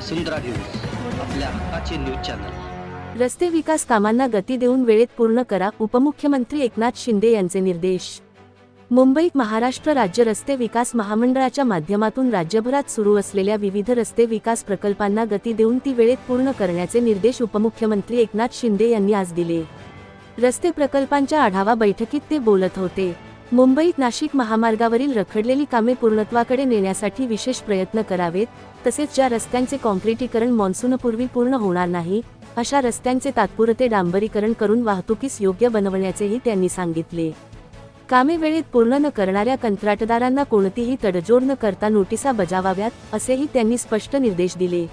वसुंधरा news आपल्या हक्काचे news channel. रस्ते विकास कामांना गती देऊन वेळेत पूर्ण करा उपमुख्यमंत्री एकनाथ शिंदे यांचे निर्देश. मुंबईत महाराष्ट्र राज्य रस्ते विकास महामंडळाच्या माध्यमातून राज्यभरात सुरू असलेल्या विविध रस्ते विकास प्रकल्पांना गती देऊन ती वेळेत पूर्ण करण्याचे निर्देश उपमुख्यमंत्री एकनाथ शिंदे यांनी आज दिले. रस्ते प्रकल्पांच्या आढावा बैठकीत ते बोलत होते. मुंबईत नाशिक महामार्गावरील रखडलेली कामे पूर्णत्वाकडे नेण्यासाठी विशेष प्रयत्न करावेत तसेच ज्या रस्त्यांचे कॉन्क्रिटीकरण मान्सूनपूर्वी पूर्ण होणार नाही अशा रस्त्यांचे तात्पुरते डांबरीकरण करून वाहतुकीस योग्य बनवण्याचेही त्यांनी सांगितले. कामे वेळेत पूर्ण न करणाऱ्या कंत्राटदारांना कोणतीही तडजोड न करता नोटिसा बजावाव्यात असेही त्यांनी स्पष्ट निर्देश दिले.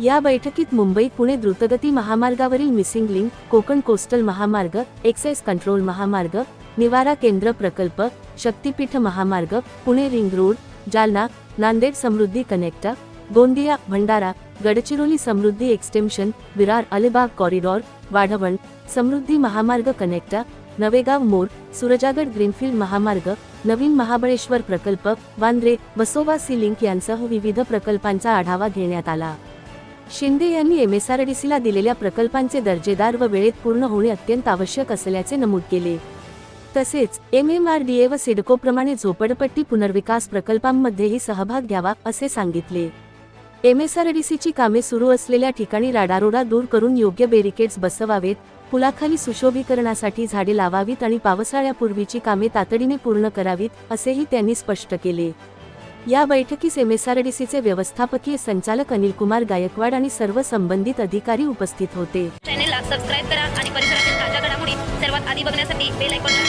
या बैठकीत मुंबई पुणे द्रुतगती महामार्गावरील मिसिंग लिंक कोकण कोस्टल महामार्ग एक्साइज कंट्रोल महामार्ग निवारा केंद्र प्रकल्प शक्तीपीठ महामार्ग Pune ring road Jalna Nanded Samruddhi connector Gondia Bhandara Gadchiroli Samruddhi extension Virar Alibag corridor Vadhavan Samruddhi महामार्ग कनेक्टर नवेगाव मोर सुरजागड ग्रीनफील्ड महामार्ग नवीन महाबळेश्वर प्रकल्प वांद्रे बसोबा सी लिंक यांसह विविध प्रकल्पांचा आढावा घेण्यात आला. शिंदे यांनी एमएसआरडीसीला दिलेल्या प्रकल्पांचे दर्जेदार व वेळेत पूर्ण होणे अत्यंत आवश्यक असल्याचे नमूद केले. तसेच M M R D A व सिडकोप्रमाणे झोपडपट्टी पुनर्विकास प्रकल्पांमध्येही सहभाग घ्यावा असे सांगितले. एमएसआरडीसीची कामे सुरू असलेल्या ठिकाणी राडारोडा दूर करून योग्य बेरिकेड्स बसवावेत पुलाखाली सुशोभीकरणासाठी झाडे लावावीत आणि पावसाळ्यापूर्वीची कामे तातडीने पूर्ण करावीत असेही त्यांनी स्पष्ट केले. या बैठकीस एमएसआरडीसीचे व्यवस्थापकीय संचालक अनिल कुमार गायकवाड आणि सर्व संबंधित अधिकारी उपस्थित होते. चॅनेलला सबस्क्राईब करा आणि परिसरातील ताज्या घडामोडी सर्वात आधी बघण्यासाठी बेल आयकॉन